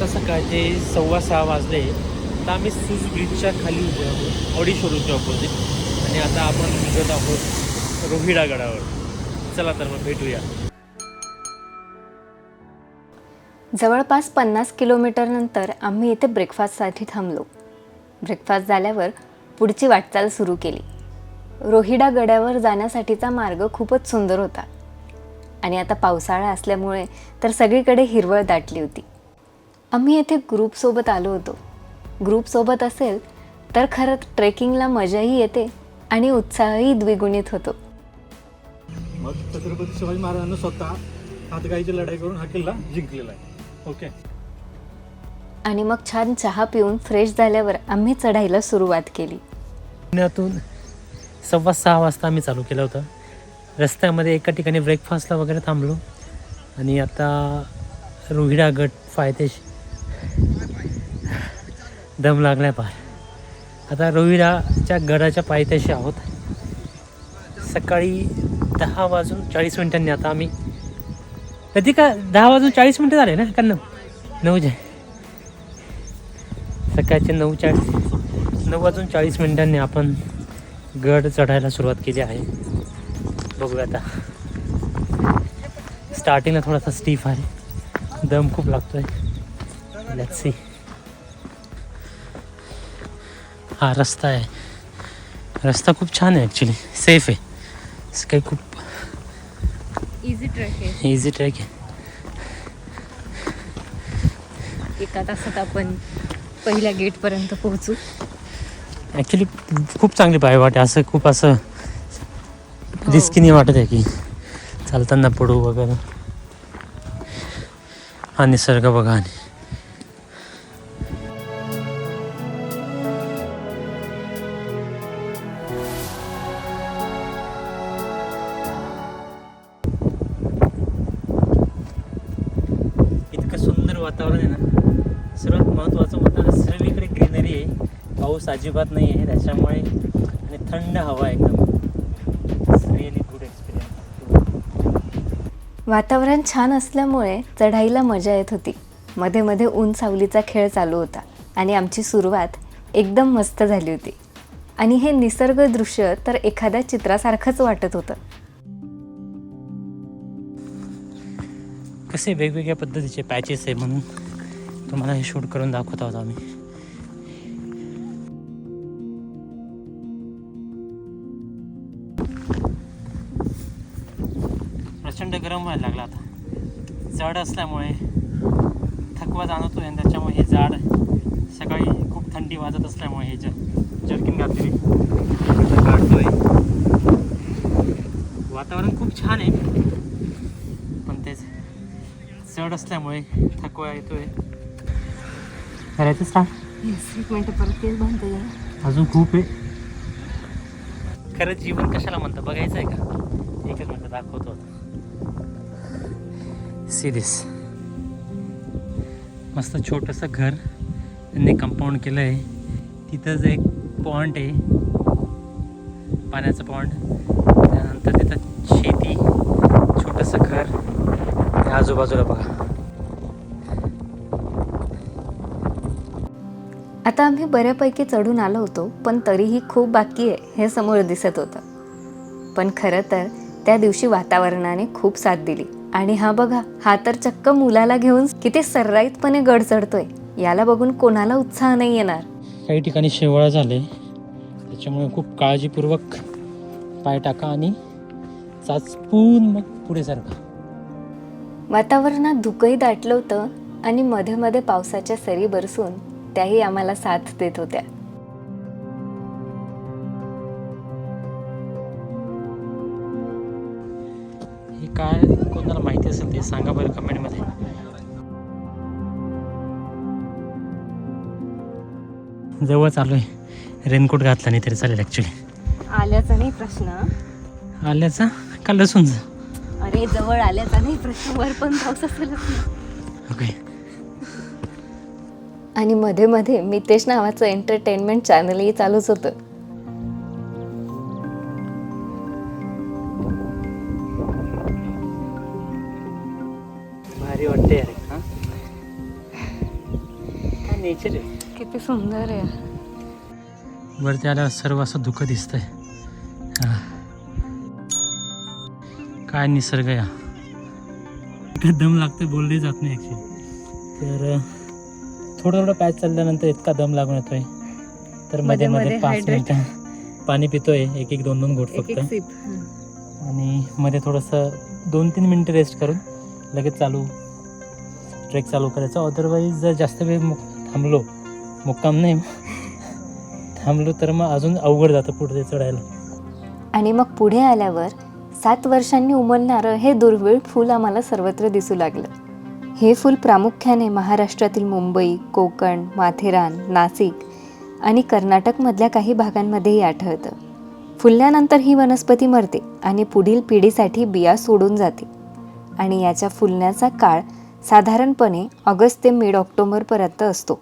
आता सकाळचे सव्वा सहा वाजले तर आम्ही सूज ब्रिजच्या खाली उभे आहोत. ऑडी शोरूमच्या ऑपोजिट आणि आता आपण निघत आहोत रोहिडा गडावर. चला तर मग भेटूया. जवळपास पन्नास किलोमीटरनंतर आम्ही इथे ब्रेकफास्टसाठी थांबलो. ब्रेकफास्ट झाल्यावर पुढची वाटचाल सुरू केली. रोहिडा गड्यावर जाण्यासाठीचा मार्ग खूपच सुंदर होता. आणि आता पावसाळा असल्यामुळे तर सगळीकडे हिरवळ दाटली होती. आम्ही येथे ग्रुपसोबत आलो होतो. ग्रुपसोबत असेल तर खरं ट्रेकिंगला मजाही येते आणि उत्साहही द्विगुणित होतो. मग छत्रपती शिवाजी महाराजांना स्वतः हातगाईची लढाई करून हा किल्ला जिंकलेला आहे. ओके आणि मग छान चहा पिऊन फ्रेश झाल्यावर आम्ही चढाईला सुरुवात केली. पुण्यातून सव्वा सहा वाजता आम्ही चालू केलं होतं. रस्त्यामध्ये एका ठिकाणी ब्रेकफास्टला वगैरे थांबलो. आणि आता रोहिडा गट पायथ्याशी दम लागलाय पार. आता रोहिराच्या गडाच्या पायथ्याशी आहोत. सकाळी दहा वाजून चाळीस मिनिटांनी आता आम्ही कधी का दहा वाजून चाळीस मिनटं झाले ना का नऊ नऊ जे. सकाळचे नऊ चाळीस नऊ वाजून चाळीस मिनिटांनी आपण गड चढायला सुरुवात केली आहे. बघूया आता. स्टार्टिंगला थोडासा स्टीफ आहे. दम खूप लागतोय. आहे सी हा रस्ता आहे. रस्ता खूप छान आहे ॲक्च्युली सेफ आहे. असं काही खूप इझी ट्रेक आहे. इझी ट्रॅक आहे. एका तासात आपण पहिल्या गेटपर्यंत पोहोचू. ॲक्च्युली खूप चांगली पाय वाटे. असं खूप असं रिस्की नाही वाटत आहे की चालताना पडू वगैरे. हा निसर्ग बघा आणि आहे आणि थंड हवा एकदम. रिअली गुड एक्सपिरियन्स वातावरण छान असल्यामुळे चढाईला मजा येत होती. मध्ये मध्ये ऊन सावलीचा खेळ चालू होता आणि आमची सुरुवात एकदम मस्त झाली होती. आणि हे निसर्ग दृश्य तर एखाद्या चित्रासारखंच वाटत होतं. कसे वेगवेगळ्या पद्धतीचे पॅचेस आहे म्हणून तुम्हाला हे शूट करून दाखवत आहोत आम्ही. प्रचंड गरम व्हायला लागला आता. जड असल्यामुळे थकवा जाणवतोय आणि त्याच्यामुळे हे जाड सकाळी खूप थंडी वाजत असल्यामुळे हे जर्किन घातलेली. काढतोय. वातावरण खूप छान आहे. पण तेच जड असल्यामुळे थकवा येतोय. करायचं स्टार्ट अजून खूप आहे. खरं जीवन कशाला म्हणतं? बघायचं आहे का? एकच मिनटं दाखवतो सिरीस मस्त छोटंसं घर त्यांनी कंपाऊंड केलं आहे तिथंच एक पॉइंट आहे. पाण्याचं पॉइंट त्यानंतर तिथं शेती. छोटंसं घर. आजूबाजूला बघा. आता आम्ही बऱ्यापैकी चढून आलो होतो पण तरीही खूप बाकी आहे हे समोर दिसत होतं. पण खरं तर त्या दिवशी वातावरणाने खूप साथ दिली. आणि हा बघा हा तर चक्क मुलाला घेऊन किती सर्राईतपणे गड चढतोय याला बघून कोणाला उत्साह नाही येणार. काही ठिकाणी शेवाळं झाले त्याच्यामुळे खूप काळजीपूर्वक पाय टाका आणि चाचपून मग पुढे सारखा वातावरणात धुकंही दाटलं होतं आणि मध्ये मध्ये पावसाच्या सरी बरसून त्याही आम्हाला साथ देत होत्या. ते सांगा बरं कमेंटमध्ये. जवळ चालू आहे. रेनकोट घातला नाही तरी चालेल ॲक्च्युली आल्याचा नाही प्रश्न. आल्याचा? का लसूणचा? अरे जवळ आल्याचा नाही प्रश्न वर पण पाऊस असेलच ना. ओके आणि मध्ये मध्ये मितेश नावाचं एंटरटेनमेंट चॅनलही चालूच होतं. नेचर आहे किती सुंदर आहे. वरती आल्यावर सर्व असं धुकं दिसतंय. हा. काय निसर्ग या. इतका दम लागतोय बोलले जात नाही ॲक्च्युली तर थोडं थोडं पॅच चालल्यानंतर इतका दम लागून येतोय. तर मध्ये मध्ये पाच. मिनिटं पाणी पितोय एक एक दोन दोन घोट फक्त आणि मध्ये थोडंसं दोन तीन मिनटं रेस्ट करून लगेच चालू ट्रेक चालू करायचा. अदरवाईज जर जास्त वेळ थांबलो. मुक्काम नाही. थांबलो तर मग अजून अवघड जातं पुढे चढायला. आणि मग पुढे आल्यावर सात वर्षांनी उमलणारं हे दुर्मिळ फूल आम्हाला सर्वत्र दिसू लागलं. हे फूल प्रामुख्याने महाराष्ट्रातील मुंबई कोकण माथेरान नाशिक आणि कर्नाटकमधल्या काही भागांमध्येही आढळतं. फुलल्यानंतर ही वनस्पती मरते आणि पुढील पिढीसाठी बिया सोडून जाते. आणि याच्या फुलण्याचा काळ साधारणपणे ऑगस्ट ते मिड ऑक्टोबरपर्यंत असतो.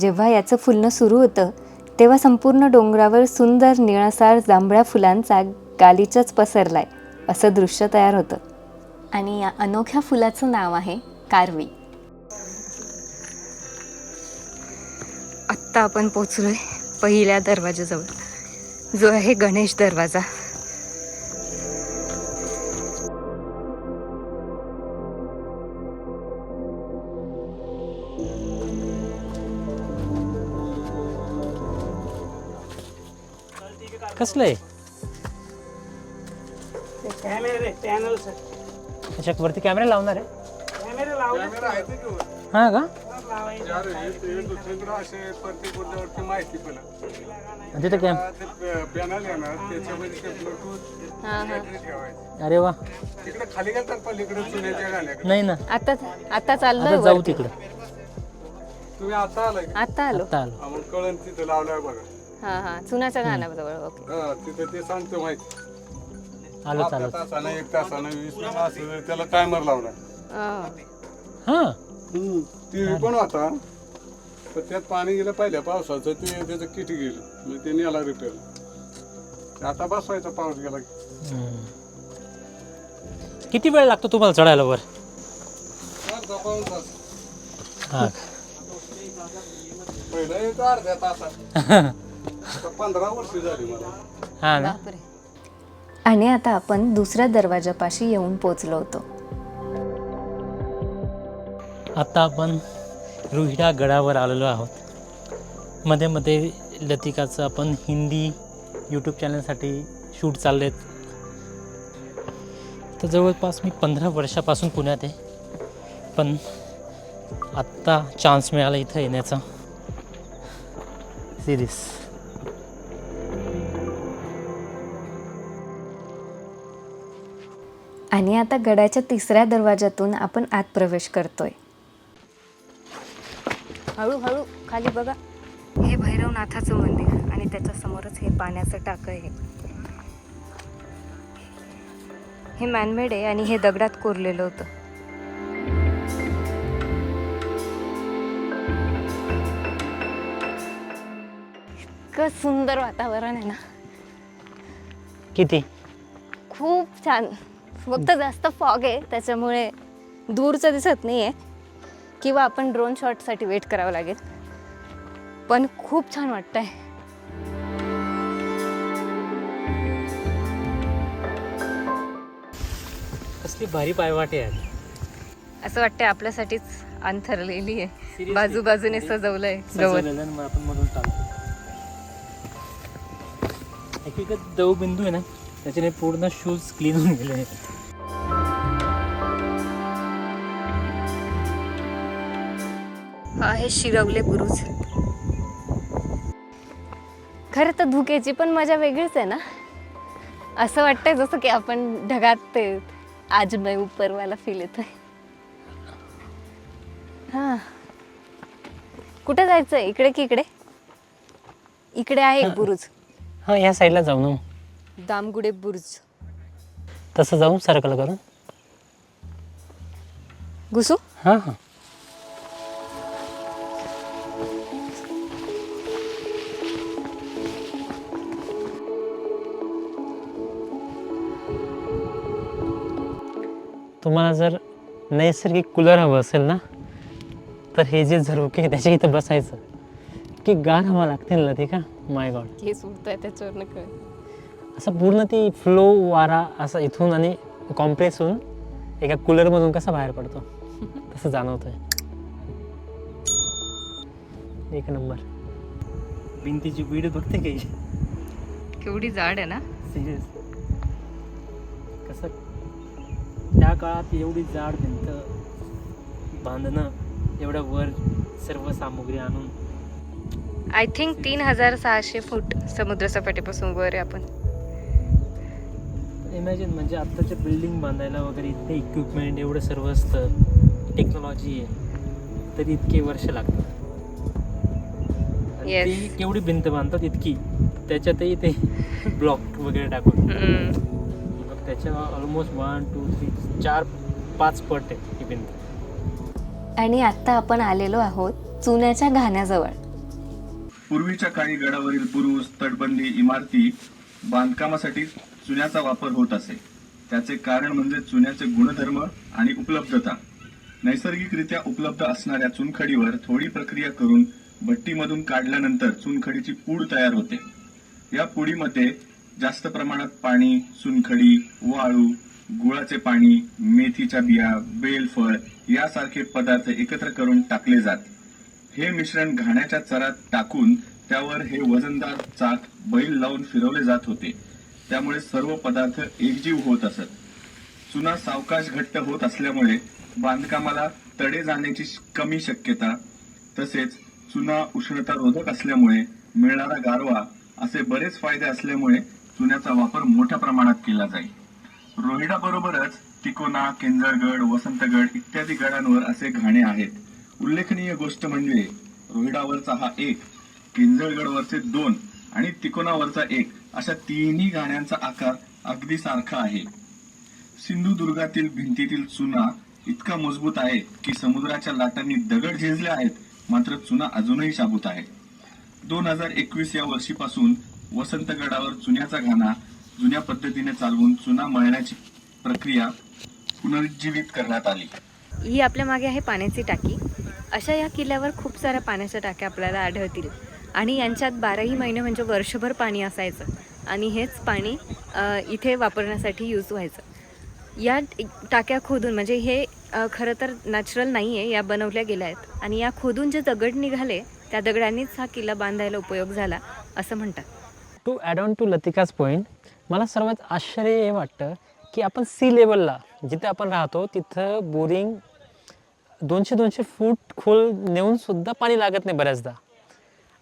जेव्हा याचं फुलणं सुरू होतं तेव्हा संपूर्ण डोंगरावर सुंदर निळासार जांभळ्या फुलांचा गालीचाच पसरलाय असं दृश्य तयार होतं. आणि या अनोख्या फुलाचं नाव आहे कारवी. आत्ता आपण पोचलोय पहिल्या दरवाजाजवळ. जो आहे गणेश दरवाजा. कसलं आहे? कॅमेरे पॅनल सर त्याच्या वरती कॅमेरा लावणार आहे? कॅमेरे लावले हां का? दुसरीकडे असे प्रत्येक बोर्डावरती माहिती पण आणि तिथं कॅम पॅनल येणार त्याच्यामध्ये ते ब्लूटूथ बॅटरी ठेवायची. अरे वा. तिकडे खाली गेलं तर पलीकडे चुन्याच्या गाण्याकडे. नाही ना. आता आता आता चाललोय जाऊ. तिकडं. तुम्ही आता आलाय का? आता आलो. आता आलो. हा, कळण तिथं लावलाय बघा. हा हा. चुनाच्या गाण्याजवळ ओके. हा तिथं ते सांगतो माहिती. आलो अर्ध्या चालू तासानं एक तासानं वीस मिनिट असं त्याला टायमर लावलाय. हां. टीव्ही पण होता. पण त्यात पाणी गेलं पहिल्या पावसाचं ते त्याचं किट गेलं. म्हणजे ते नेला रिपेअर आता बसवायचा पाऊस गेला की. हम्म. किती वेळ लागतो तुम्हाला चढायला वर? अर्धा पाऊण तास. हां. पहिलं एक अर्ध्या तासात. पंधरा वर्ष झाली मला. हां ना? आणि आता आपण दुसऱ्या दरवाजापाशी येऊन पोचलो होतो. आता आपण रोहिडा गडावर आलेलो आहोत. मध्ये मध्ये लतिकाचं आपण हिंदी यूट्यूब चॅनलसाठी शूट चालले आहेत तर जवळपास मी पंधरा वर्षापासून पुण्यात आहे. पण आत्ता चान्स मिळाला इथं येण्याचा. सिरियस आणि आता गडाच्या तिसऱ्या दरवाजातून आपण आत प्रवेश करतोय. हळूहळू खाली बघा. हे भैरवनाथाचं मंदिर आणि त्याच्या समोरच हे पाण्याचं टाकं आहे. हे मॅनमेड आहे आणि हे दगडात कोरलेलं होतं. इतकं सुंदर वातावरण आहे ना. किती? खूप छान. फक्त जास्त फॉग आहे त्याच्यामुळे दूरचं दिसत नाही आहे किंवा आपण ड्रोन शॉटसाठी वेट करावं लागेल. पण खूप छान वाटतंय. कसली भारी पायवाट आहे. असं वाटतंय आपल्यासाठीच अंथरलेली आहे? बाजूबाजूने सजवलंय गवत. सजवलेलं आणि मग आपण मधून टाकतो एक एक दव बिंदू आहे ना त्याच्याने पूर्ण शूज क्लीन होऊन गेले. हा आहे शिरवले बुरुज. खरं तर धुक्याची पण मजा वेगळीच आहे ना? असं वाटतंय जसं की आपण ढगात ते आज नाही उपरवाला फील येतोय. हा. कुठे जायचंय? इकडे की इकडे? इकडे आहे एक बुरुज. हां ह्या साईडला जाऊ ना दामगुडे बुरुज. तसं जाऊ सर्कल करून. घुसू? हां हां. तुम्हाला जर नैसर्गिक कूलर हवं असेल ना तर हे जे झरोके आहे त्याच्या इथं बसायचं. की गार हवा लागते ना लतिका माय गॉड हे सुटतंय त्याच्यावरनं कळ असं पूर्ण ती फ्लो वारा असं इथून आणि कॉम्प्रेस होऊन एका कूलरमधून कसा बाहेर पडतो? तसं जाणवतंय. एक नंबर. भिंतीची बीड बघते काही केवढी जाड आहे ना? सिरियस कसं? त्या काळात एवढी जाड भिंत बांधणं एवढ्या वर सर्व सामुग्री आणून. आय थिंक तीन हजार सहाशे फूट समुद्रसपाटीपासून वर आहे आपण. इमॅजिन म्हणजे आत्ताच्या बिल्डिंग बांधायला वगैरे इतके इक्विपमेंट एवढं सर्व असतं टेक्नॉलॉजी आहे तरी इतके वर्ष लागतात. आणि Yes. ती केवढी भिंत बांधतात इतकी त्याच्यातही ते ब्लॉक वगैरे टाकून. मग त्याच्या ऑलमोस्ट वन टू थ्री चार पाच पट आहे ही भिंत. आणि आता आपण आलेलो आहोत चुन्याच्या घाण्याजवळ. पूर्वीच्या काळी गडावरील बुरुज तटबंदी इमारती बांधकामासाठी चुन्याचा वापर होत असे. त्याचे कारण म्हणजे चुन्याचे गुणधर्म आणि उपलब्धता. नैसर्गिकरित्या उपलब्ध असणाऱ्या चुनखडीवर थोडी प्रक्रिया करून भट्टीमधून काढल्यानंतर चुनखडीची पूड तयार होते. या पुडीमध्ये जास्त प्रमाणात पाणी चुनखडी वाळू गुळाचे पाणी मेथीच्या बिया बेलफळ यासारखे पदार्थ एकत्र करून टाकले जात. हे मिश्रण घाण्याच्या चरात टाकून त्यावर हे वजनदार चाक बैल लावून फिरवले जात होते. त्यामुळे सर्व पदार्थ एकजीव होत असत. चुना सावकाश घट्ट होत असल्यामुळे बांधकामाला तडे जाण्याची कमी शक्यता तसेच चुना उष्णता रोधक असल्यामुळे मिळणारा गारवा असे बरेच फायदे असल्यामुळे चुन्याचा वापर मोठ्या प्रमाणात केला जाईल. रोहिडा बरोबरच तिकोना केंजळगड वसंतगड इत्यादी गडांवर असे घाणे आहेत. उल्लेखनीय गोष्ट म्हणजे रोहिडावरचा हा एक केंजळगडवरचे दोन आणि तिकोनावरचा एक अशा तिन्ही गाण्यांचा आकार अगदी सारखा आहे. सिंधुदुर्गातील भिंतीतील चुना इतका मजबूत आहे की समुद्राच्या लाटांनी दगड झेजले आहेत मात्र चुना अजूनही शाबूत आहे. दोन हजार एकवीस या वर्षीपासून वसंतगडावर चुन्याचा घाणा जुन्या पद्धतीने चालवून चुना मळण्याची प्रक्रिया पुनरुज्जीवित करण्यात आली. ही आपल्या मागे आहे पाण्याची टाकी. अशा या किल्ल्यावर खूप साऱ्या पाण्याच्या टाक्या आपल्याला आढळतील आणि यांच्यात बाराही महिने म्हणजे वर्षभर पाणी असायचं. आणि हेच पाणी इथे वापरण्यासाठी यूज व्हायचं. या टाक्या खोदून म्हणजे हे खरं तर नॅचरल नाही आहे या बनवल्या गेल्या आहेत. आणि या खोदून जे दगड निघाले त्या दगडांनीच हा किल्ला बांधायला उपयोग झाला असं म्हणतात. To add on to Latika's point मला सर्वात आश्चर्य हे वाटतं की आपण सी लेवलला जिथे आपण राहतो तिथं बोरिंग दोनशे दोनशे फूट खोल नेऊन सुद्धा पाणी लागत नाही बऱ्याचदा.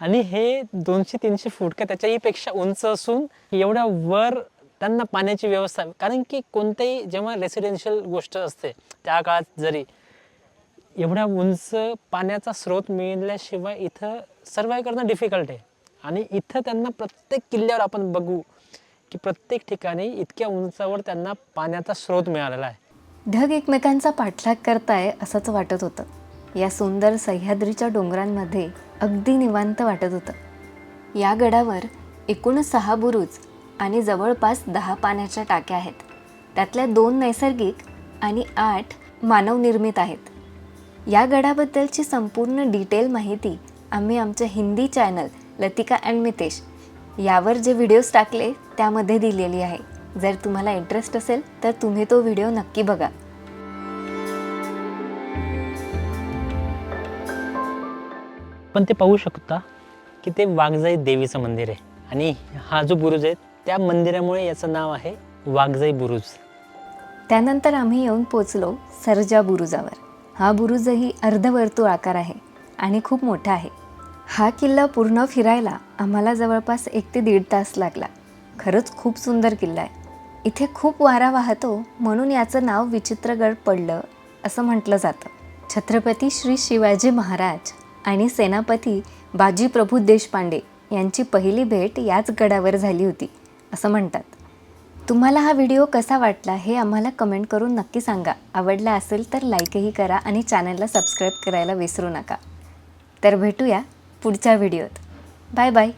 आणि हे दोनशे तीनशे फूट का त्याच्याही पेक्षा उंच असून एवढ्या वर त्यांना पाण्याची व्यवस्था कारण की कोणत्याही जेव्हा रेसिडेन्शियल गोष्ट असते त्या काळात जरी एवढ्या उंच पाण्याचा स्रोत मिळाल्याशिवाय इथं सर्वाईव्ह करणं डिफिकल्ट आहे. आणि इथं त्यांना प्रत्येक किल्ल्यावर आपण बघू की प्रत्येक ठिकाणी इतक्या उंचावर त्यांना पाण्याचा स्रोत मिळालेला आहे. ढग एकमेकांचा पाठलाग करताय असंच वाटत होतं. या सुंदर सह्याद्रीच्या डोंगरांमध्ये अगदी निवांत वाटत होतं. या गडावर एकूण सहा बुरुज आणि जवळपास दहा पाण्याच्या टाक्या आहेत. त्यातल्या दोन नैसर्गिक आणि आठ मानवनिर्मित आहेत. या गडाबद्दलची संपूर्ण डिटेल माहिती आम्ही आमच्या हिंदी चॅनल लतिका अँड मितेश यावर जे व्हिडिओज टाकले त्यामध्ये दिलेली आहे. जर तुम्हाला इंटरेस्ट असेल तर तुम्ही तो व्हिडिओ नक्की बघा. आपण ते पाहू शकता की ते वाघजाई देवीचं मंदिर आहे. आणि हा जो बुरुज आहे त्या मंदिरामुळे याचं नाव आहे वाघजाई बुरुज. त्यानंतर आम्ही येऊन पोचलो सरजा बुरुजावर. हा बुरुजही अर्धवर्तुळ आकार आहे आणि खूप मोठा आहे. हा किल्ला पूर्ण फिरायला आम्हाला जवळपास एक ते दीड तास लागला. खरंच खूप सुंदर किल्ला आहे. इथे खूप वारा वाहतो म्हणून याचं नाव विचित्रगड पडलं असं म्हटलं जातं. छत्रपती श्री शिवाजी महाराज आणि सेनापती बाजी प्रभू देशपांडे यांची पहिली भेट याच गडावर झाली होती असं म्हणतात. तुम्हाला हा व्हिडिओ कसा वाटला हे आम्हाला कमेंट करून नक्की सांगा. आवडला असेल तर लाईकही करा आणि चॅनलला सबस्क्राईब करायला विसरू नका. तर भेटूया पुढच्या व्हिडिओत. Bye bye.